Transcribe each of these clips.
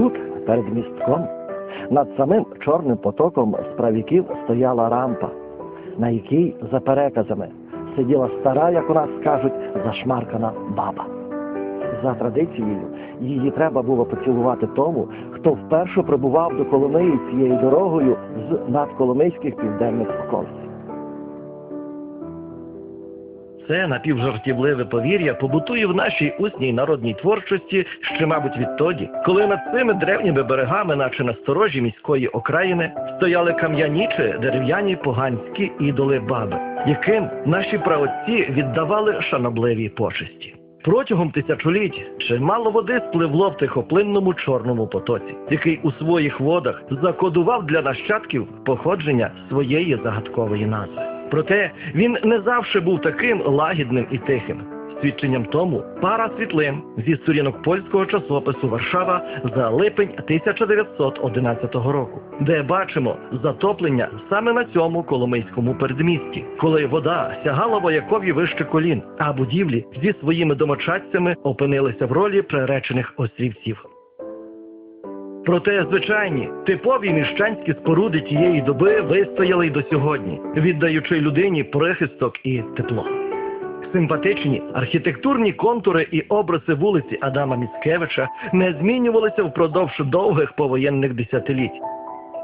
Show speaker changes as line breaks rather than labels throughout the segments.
Тут, перед містком, над самим чорним потоком з правіків стояла рампа, на якій, за переказами, сиділа стара, як у нас кажуть, зашмаркана баба. За традицією, її треба було поцілувати тому, хто вперше прибував до Коломиї цією дорогою з надколомийських південних околиць. Це напівжартівливе повір'я побутує в нашій усній народній творчості ще, мабуть, відтоді, коли над цими древніми берегами, наче на сторожі міської окраїни, стояли кам'яні чи дерев'яні поганські ідоли баби, яким наші праотці віддавали шанобливі почесті. Протягом тисячоліть чимало води спливло в тихоплинному чорному потоці, який у своїх водах закодував для нащадків походження своєї загадкової назви. Проте він не завжди був таким лагідним і тихим. Свідченням тому пара світлин зі сторінок польського часопису Варшава за липень 1911 року, де бачимо затоплення саме на цьому коломийському передмісті, коли вода сягала воякові вище колін, а будівлі зі своїми домочадцями опинилися в ролі приречених острівців. Проте звичайні типові міщанські споруди тієї доби вистояли й до сьогодні, віддаючи людині прихисток і тепло. Симпатичні архітектурні контури і обриси вулиці Адама Міцкевича не змінювалися впродовж довгих повоєнних десятиліть.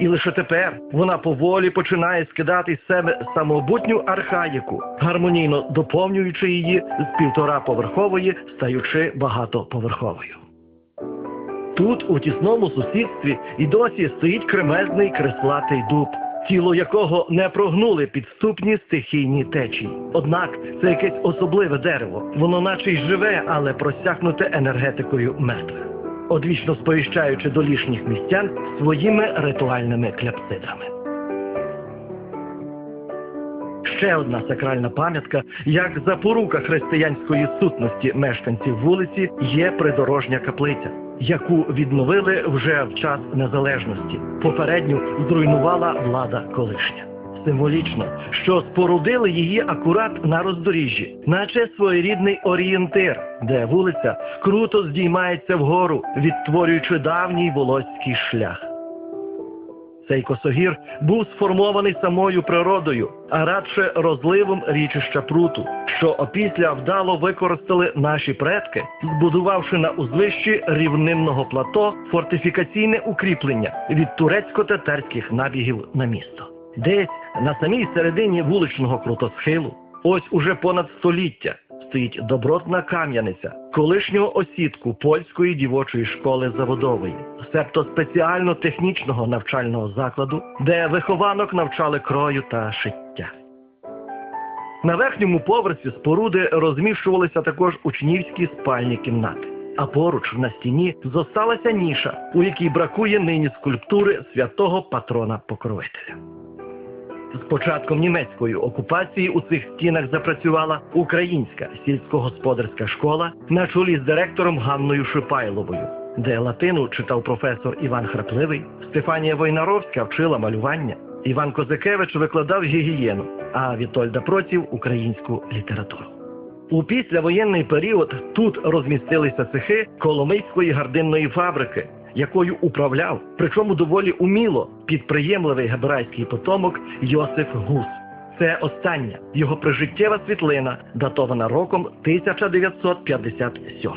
І лише тепер вона поволі починає скидати з себе самобутню архаїку, гармонійно доповнюючи її з півтораповерхової, стаючи багатоповерховою. Тут, у тісному сусідстві, і досі стоїть кремезний креслатий дуб, тіло якого не прогнули підступні стихійні течії. Однак це якесь особливе дерево, воно наче й живе, але просякнуте енергетикою мертвих, одвічно сповіщаючи долішніх містян своїми ритуальними кляпсидрами. Ще одна сакральна пам'ятка, як запорука християнської сутності мешканців вулиці, є придорожня каплиця, яку відновили вже в час незалежності. Попередню зруйнувала влада колишня. Символічно, що спорудили її акурат на роздоріжжі, наче своєрідний орієнтир, де вулиця круто здіймається вгору, відтворюючи давній волоський шлях. Цей косогір був сформований самою природою, а радше розливом річища пруту, що опісля вдало використали наші предки, збудувавши на узвищі рівнинного плато фортифікаційне укріплення від турецько-татарських набігів на місто. Десь на самій середині вуличного крутосхилу, ось уже понад століття, стоїть добротна кам'яниця колишнього осідку польської дівочої школи заводової, себто спеціально технічного навчального закладу, де вихованок навчали крою та шиття. На верхньому поверсі споруди розміщувалися також учнівські спальні кімнати. А поруч на стіні зосталася ніша, у якій бракує нині скульптури святого патрона покровителя. З початком німецької окупації у цих стінах запрацювала українська сільськогосподарська школа на чолі з директором Ганною Шипайловою, де латину читав професор Іван Храпливий, Стефанія Войнаровська вчила малювання, Іван Козакевич викладав гігієну, а Вітольда Проців українську літературу. У післявоєнний період тут розмістилися цехи Коломийської гардинної фабрики, якою управляв, причому доволі уміло, підприємливий гебрайський потомок Йосиф Гус. Це остання його прижиттєва світлина, датована роком 1957.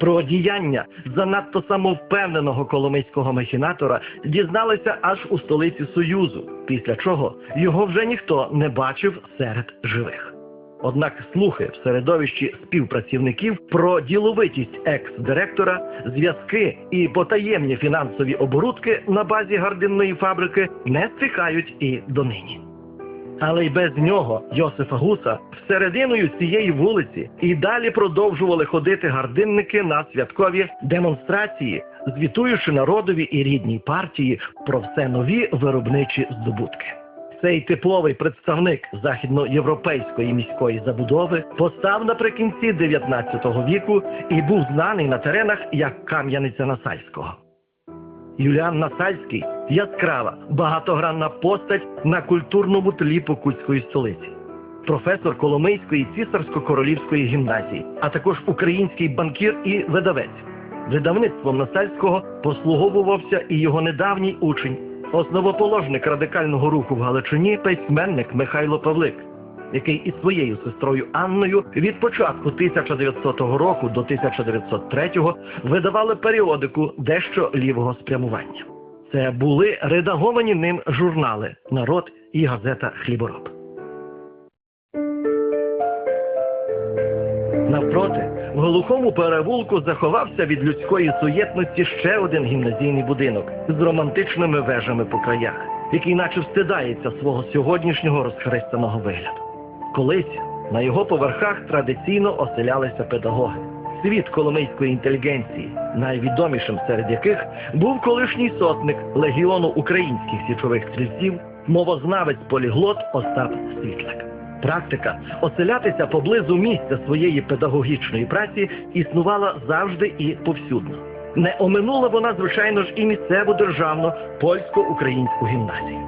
Про діяння занадто самовпевненого коломийського махінатора дізналися аж у столиці Союзу, після чого його вже ніхто не бачив серед живих. Однак слухи в середовищі співпрацівників про діловитість екс-директора, зв'язки і потаємні фінансові оборудки на базі гардинної фабрики не стихають і донині. Але й без нього, Йосифа Гуса, всерединою цієї вулиці і далі продовжували ходити гардинники на святкові демонстрації, звітуючи народові і рідній партії про все нові виробничі здобутки. Цей типовий представник західноєвропейської міської забудови постав наприкінці 19 віку і був знаний на теренах як Кам'яниця Насальського. Юліан Насальський яскрава, багатогранна постать на культурному тлі Покутської столиці. професор Коломийської цісарсько-королівської гімназії, а також український банкір і видавець. Видавництвом Насальського послуговувався і його недавній учень, основоположник радикального руху в Галичині, письменник Михайло Павлик, який із своєю сестрою Анною від початку 1900 року до 1903 видавали періодику дещо лівого спрямування. Це були редаговані ним журнали Народ і газета Хлібороб. Навпроти, в глухому перевулку заховався від людської суєтності ще один гімназійний будинок з романтичними вежами по краях, який наче встидається свого сьогоднішнього розхристаного вигляду. Колись на його поверхах традиційно оселялися педагоги. Світ коломийської інтелігенції, найвідомішим серед яких був колишній сотник легіону українських січових стрільців, мовознавець поліглот Остап Світлик. Практика оселятися поблизу місця своєї педагогічної праці існувала завжди і повсюдно. Не оминула вона, звичайно ж, і місцеву державну польсько-українську гімназію.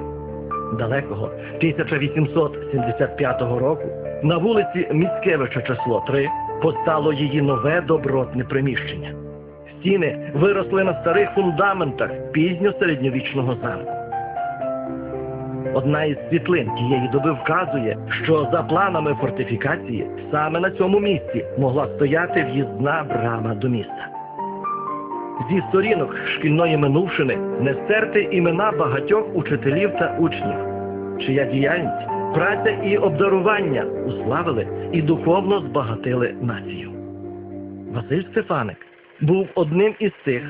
Далекого 1875 року на вулиці Міцкевича число 3 постало її нове добротне приміщення. Стіни виросли на старих фундаментах пізньосередньовічного замку. Одна із світлин тієї доби вказує, що за планами фортифікації саме на цьому місці могла стояти в'їзна брама до міста. Зі сторінок шкільної минувшини не стерти імена багатьох учителів та учнів, чия діяльність, праця і обдарування уславили і духовно збагатили націю. Василь Стефаник був одним із тих,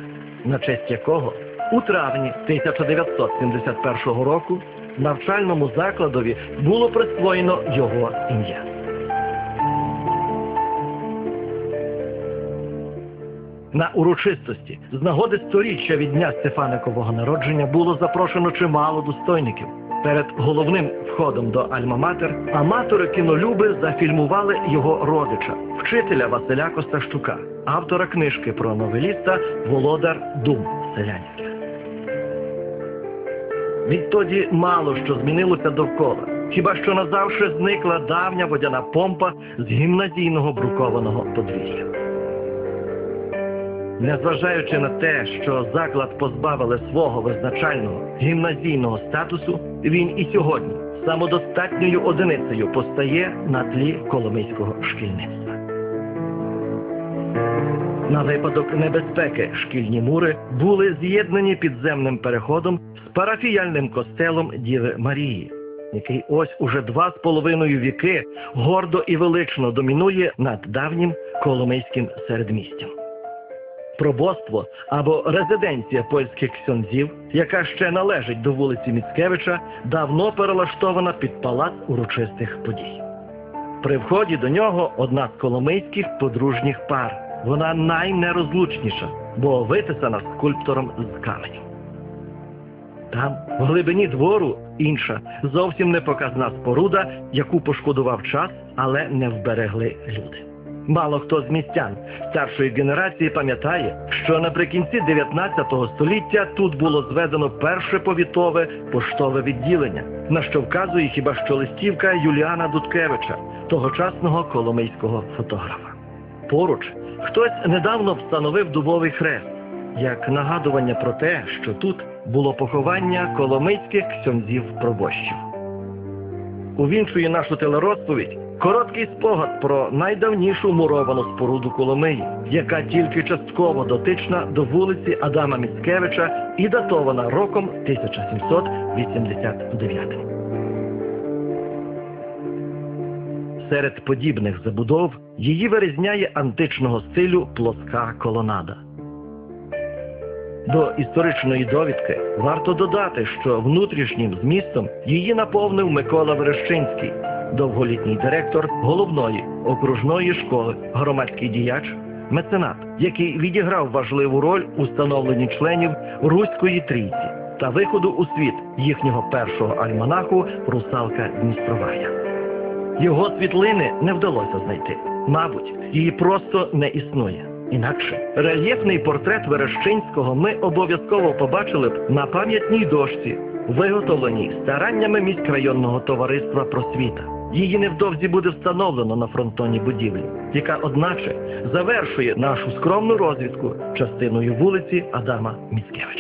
на честь якого у травні 1971 року навчальному закладові було присвоєно його ім'я. На урочистості з нагоди сторіччя від дня Стефаникового народження було запрошено чимало достойників. Перед головним входом до Альма-Матер аматори кінолюби зафільмували його родича, вчителя Василя Костащука, автора книжки про новеліста Володар Дум Селянських. Відтоді мало що змінилося довкола. Хіба що назавше зникла давня водяна помпа з гімназійного брукованого подвір'я. Незважаючи на те, що заклад позбавили свого визначального гімназійного статусу, він і сьогодні самодостатньою одиницею постає на тлі коломийського шкільництва. На випадок небезпеки шкільні мури були з'єднані підземним переходом з парафіяльним костелом Діви Марії, який ось уже два з половиною віки гордо і велично домінує над давнім коломийським середмістям. Пробоство або резиденція польських ксьонзів, яка ще належить до вулиці Міцкевича, давно перелаштована під палац урочистих подій. При вході до нього одна з коломийських подружніх пар. Вона найнерозлучніша, бо витисана скульптором з каменю. Там, в глибині двору, інша, зовсім непоказна споруда, яку пошкодував час, але не вберегли люди. Мало хто з містян старшої генерації пам'ятає, що наприкінці 19 століття тут було зведено перше повітове поштове відділення, на що вказує хіба що листівка Юліана Дудкевича, тогочасного коломийського фотографа. Поруч хтось недавно встановив дубовий хрест, як нагадування про те, що тут було поховання коломийських ксьонзів пробощів. Увінчує нашу телерозповідь короткий спогад про найдавнішу муровану споруду Коломиї, яка тільки частково дотична до вулиці Адама Міцкевича і датована роком 1789. Серед подібних забудов її вирізняє античного стилю плоска колонада. До історичної довідки варто додати, що внутрішнім змістом її наповнив Микола Верещинський, довголітній директор головної окружної школи, громадський діяч, меценат, який відіграв важливу роль у становленні членів Руської трійці та виходу у світ їхнього першого альманаху Русалка Дністровая. Його світлини не вдалося знайти. Мабуть, її просто не існує. Інакше рельєфний портрет Верещинського ми обов'язково побачили б на пам'ятній дошці, виготовленій стараннями міськрайонного товариства просвіта. Її невдовзі буде встановлено на фронтоні будівлі, яка, одначе, завершує нашу скромну розвідку частиною вулиці Адама Міцкевича.